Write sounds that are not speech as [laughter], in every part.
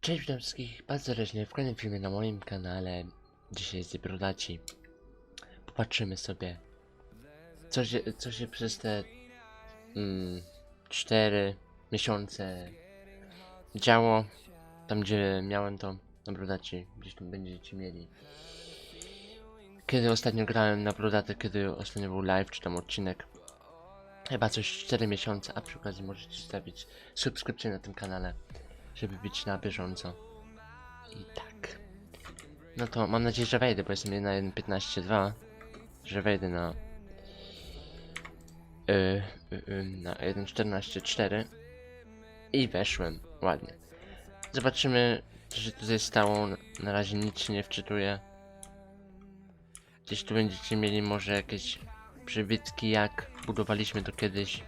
Cześć, witam wszystkich bardzo serdecznie w kolejnym filmie na moim kanale. Dzisiaj jest Brodaci. Popatrzymy sobie, co się, co się przez te mm, 4 miesiące działo. Tam, gdzie miałem to na Brodaci, gdzieś tu będziecie mieli. Kiedy ostatnio grałem na Brodatę, kiedy ostatnio był live, czy tam odcinek. Chyba coś 4 miesiące, a przy okazji możecie zostawić subskrypcję na tym kanale żeby być na bieżąco. I tak. No to mam nadzieję, że wejdę, bo jestem na 1.15.2. Że wejdę na... Yy, yy, na 1.14.4. I weszłem. Ładnie. Zobaczymy, co się tutaj stało. Na razie nic się nie wczytuję. Gdzieś tu będziecie mieli może jakieś przybytki, jak budowaliśmy to kiedyś.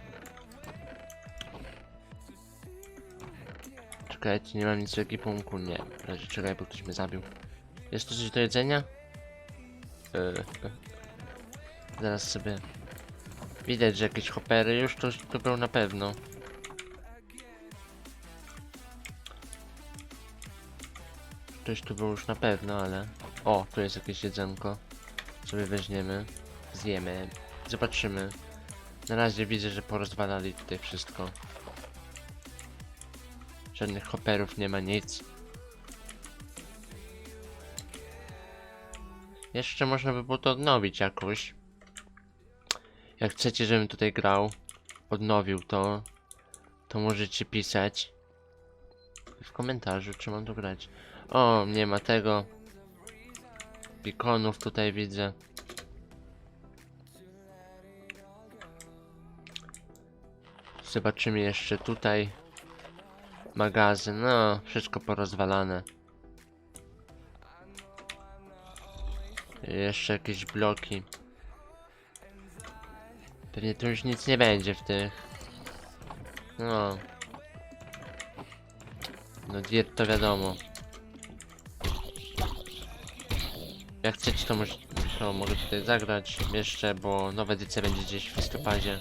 Nie mam nic w ekipunku, nie. W razie czekaj, bo ktoś mnie zabił. Jest tu coś do jedzenia? Yy. Zaraz sobie... Widać, że jakieś hopery już to, to był na pewno. Ktoś tu był już na pewno, ale... O, tu jest jakieś jedzonko. Sobie weźmiemy. Zjemy. Zobaczymy. Na razie widzę, że porozwalali tutaj wszystko. Żadnych hopperów nie ma nic. Jeszcze można by było to odnowić jakoś. Jak chcecie, żebym tutaj grał, odnowił to, to możecie pisać w komentarzu, czy mam to grać. O, nie ma tego. Beaconów tutaj widzę. Zobaczymy jeszcze tutaj magazyn, no, wszystko porozwalane. Jeszcze jakieś bloki. Pewnie tu już nic nie będzie w tych. No. No diet to wiadomo. Jak chcecie to, może, to mogę tutaj zagrać jeszcze, bo nowa edycja będzie gdzieś w listopadzie.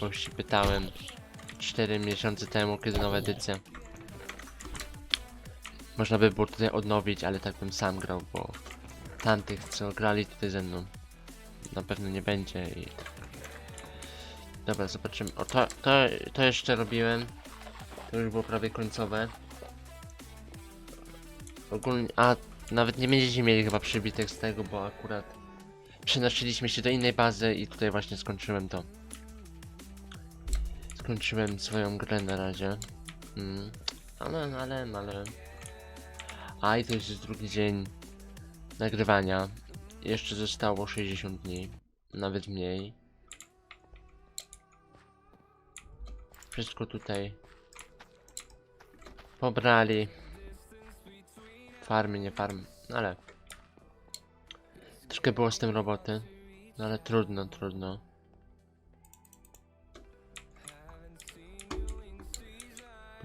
Bo już się pytałem. 4 miesiące temu, kiedy nowa edycja. Można by było tutaj odnowić, ale tak bym sam grał, bo tamtych, co grali tutaj ze mną, na pewno nie będzie i tak. Dobra, zobaczymy. O, to, to, to jeszcze robiłem. To już było prawie końcowe. Ogólnie, a nawet nie będziecie mieli chyba przybitek z tego, bo akurat przenosiliśmy się do innej bazy i tutaj właśnie skończyłem to skończyłem swoją grę na razie. Mm. Ale, ale, ale. A i to jest drugi dzień nagrywania. Jeszcze zostało 60 dni. Nawet mniej. Wszystko tutaj pobrali. Farmy, nie farmy, no ale troszkę było z tym roboty. No ale trudno, trudno.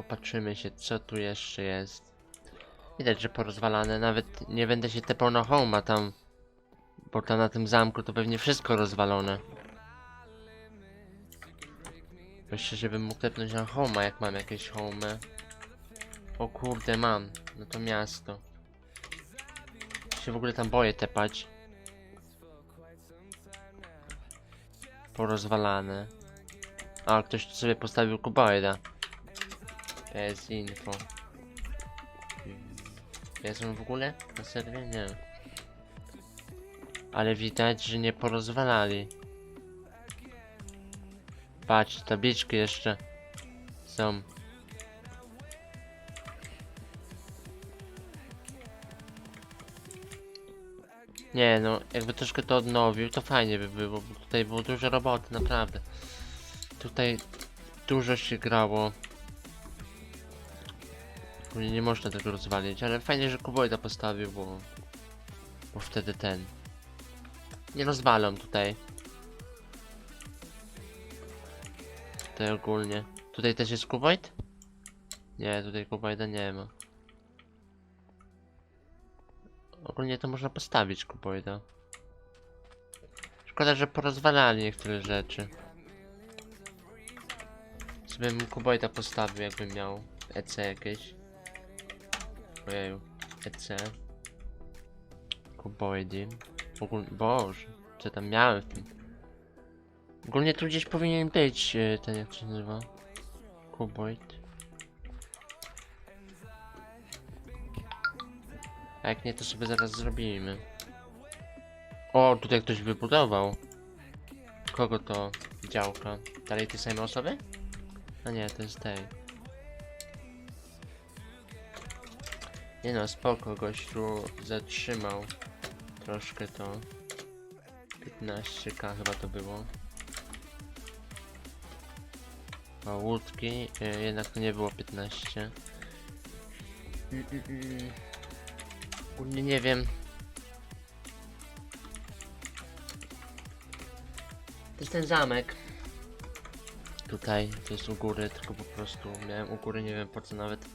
Popatrzymy się, co tu jeszcze jest. Widać, że porozwalane. Nawet nie będę się tepał na homa tam. Bo tam na tym zamku to pewnie wszystko rozwalone. Myślę, żebym mógł tepnąć na homa, jak mam jakieś homy. O kurde, mam. No to miasto. Się w ogóle tam boję tepać. Porozwalane. A, ktoś tu sobie postawił kuboida. Bez info. Jest on w ogóle? Na serwie? Nie. Ale widać, że nie porozwalali. Patrz, tabliczki jeszcze są. Nie no, jakby troszkę to odnowił, to fajnie by było, bo tutaj było dużo roboty, naprawdę. Tutaj dużo się grało. Ogólnie nie można tego rozwalić, ale fajnie, że Kuboida postawił, bo... Bo wtedy ten... Nie rozwalą tutaj. Tutaj ogólnie. Tutaj też jest Kuboid? Nie, tutaj Kuboida nie ma. Ogólnie to można postawić Kuboida. Szkoda, że porozwalali niektóre rzeczy. Sobie bym Kuboida postawił, jakbym miał EC jakieś. Ojeju. EC. Kuboidy. Ogólnie, boże, co tam miałem w tym? Ogólnie tu gdzieś powinien być e, ten, jak się nazywa? Kuboid. A jak nie, to sobie zaraz zrobimy. O, tutaj ktoś wybudował. Kogo to działka? Dalej te same osoby? A nie, to jest tej. Nie no, spoko, gościu zatrzymał troszkę to. 15k chyba to było. A łódki, e, jednak to nie było 15. Mm, mm, mm. Nie wiem. To jest ten zamek. Tutaj, to jest u góry, tylko po prostu miałem u góry, nie wiem po co nawet.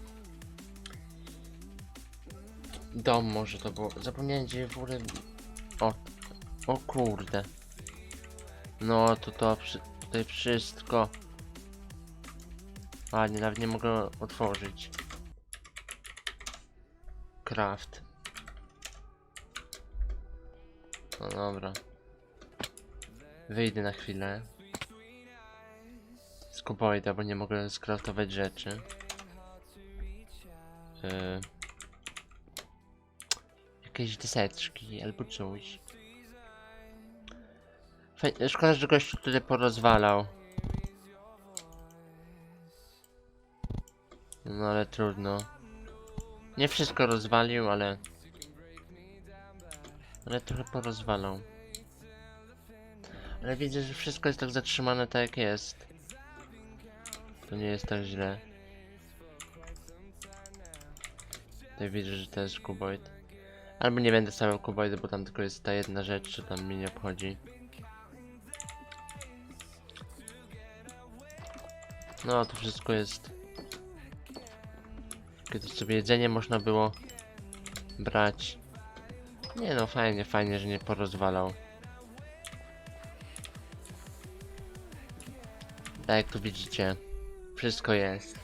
Dom może to było. Zapomniałem gdzie w ogóle. O, o kurde. No to to przy, tutaj wszystko. A nie, nawet nie mogę otworzyć. Craft. No dobra. Wyjdę na chwilę. Z kuboida, bo nie mogę skraftować rzeczy. Yy. Jakieś deseczki albo coś. Faj- Szkoda, że gościu tutaj porozwalał. No ale trudno. Nie wszystko rozwalił, ale... Ale trochę porozwalał. Ale widzę, że wszystko jest tak zatrzymane tak jak jest. To nie jest tak źle. Tutaj widzę, że to jest kuboid. Albo nie będę stawiał kuboidy, bo tam tylko jest ta jedna rzecz, co tam mnie nie obchodzi. No, to wszystko jest. Kiedyś sobie jedzenie można było brać. Nie no, fajnie, fajnie, że nie porozwalał. Tak jak tu widzicie, wszystko jest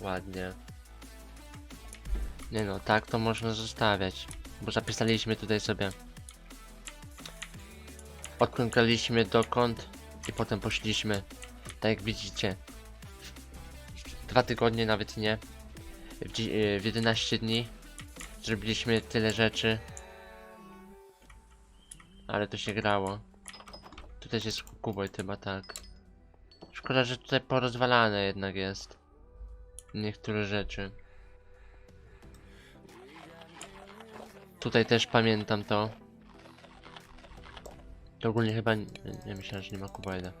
ładnie. Nie no, tak to można zostawiać, bo zapisaliśmy tutaj sobie. Odkręcaliśmy dokąd i potem poszliśmy. Tak jak widzicie. Dwa tygodnie, nawet nie. W, dzi- e, w 11 dni zrobiliśmy tyle rzeczy. Ale to się grało. Tu też jest kuboid chyba tak. Szkoda, że tutaj porozwalane jednak jest. Niektóre rzeczy. Tutaj też pamiętam to. To ogólnie chyba... Nie, nie myślałem, że nie ma kuboida.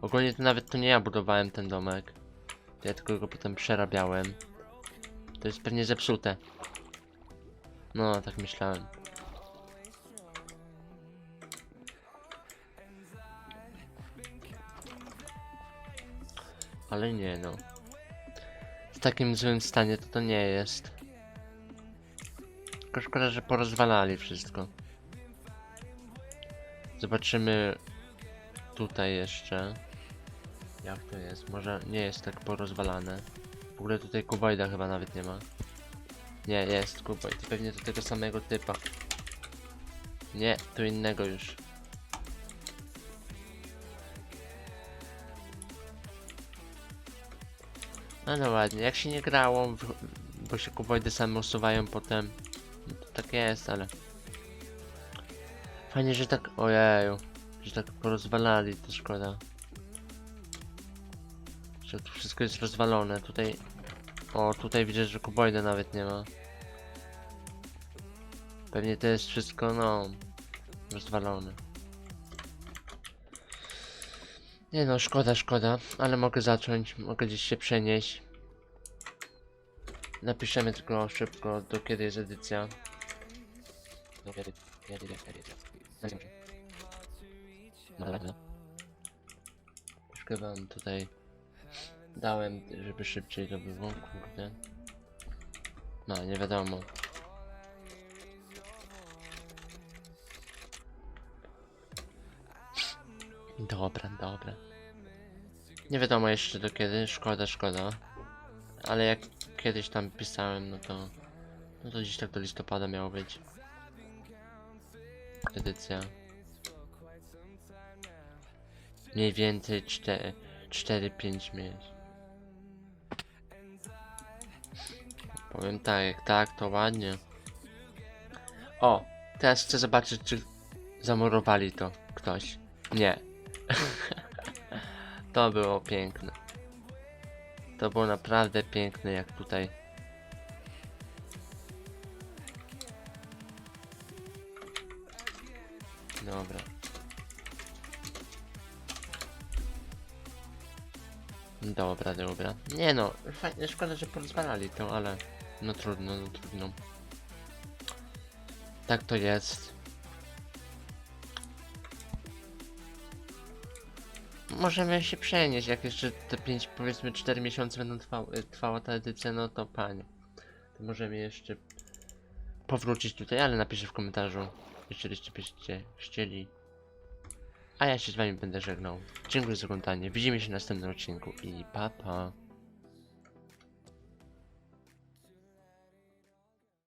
Ogólnie to nawet to nie ja budowałem ten domek. To ja tylko go potem przerabiałem. To jest pewnie zepsute. No, tak myślałem. Ale nie no. W takim złym stanie to to nie jest. Tylko szkoda, że porozwalali wszystko. Zobaczymy tutaj jeszcze. Jak to jest? Może nie jest tak porozwalane. W ogóle tutaj kuboida chyba nawet nie ma. Nie, jest kuboid. Pewnie to tego samego typa. Nie, to innego już. No no ładnie, jak się nie grało, bo się kuboidy same usuwają potem. To tak jest, ale... Fajnie, że tak... Ojeju. Że tak porozwalali, to szkoda. Że tu wszystko jest rozwalone, tutaj... O, tutaj widzę, że kuboida nawet nie ma. Pewnie to jest wszystko, no... Rozwalone. Nie no, szkoda, szkoda, ale mogę zacząć, mogę gdzieś się przenieść. Napiszemy tylko szybko, do kiedy jest edycja. Do kiedy, kiedy jest edycja. No no. Troszkę wam tutaj dałem, żeby szybciej to było, kurde. No, nie wiadomo. Dobra, dobra. Nie wiadomo jeszcze do kiedy, szkoda, szkoda. Ale jak kiedyś tam pisałem, no to No to dziś tak do listopada miało być. Edycja. Mniej więcej 4-5 miesięcy. Powiem tak, jak tak, to ładnie. O, teraz chcę zobaczyć, czy zamurowali to ktoś. Nie. [laughs] to było piękne. To było naprawdę piękne, jak tutaj. Dobra. Dobra, dobra. Nie no, fajnie, szkoda, że porozwalali to, ale no trudno, no trudno. Tak to jest. Możemy się przenieść, jak jeszcze te 5, powiedzmy 4 miesiące będą trwały, trwała ta edycja, no to panie. To możemy jeszcze powrócić tutaj, ale napiszę w komentarzu, jeżeli byście chcieli. A ja się z wami będę żegnał. Dziękuję za oglądanie, widzimy się w następnym odcinku i pa pa.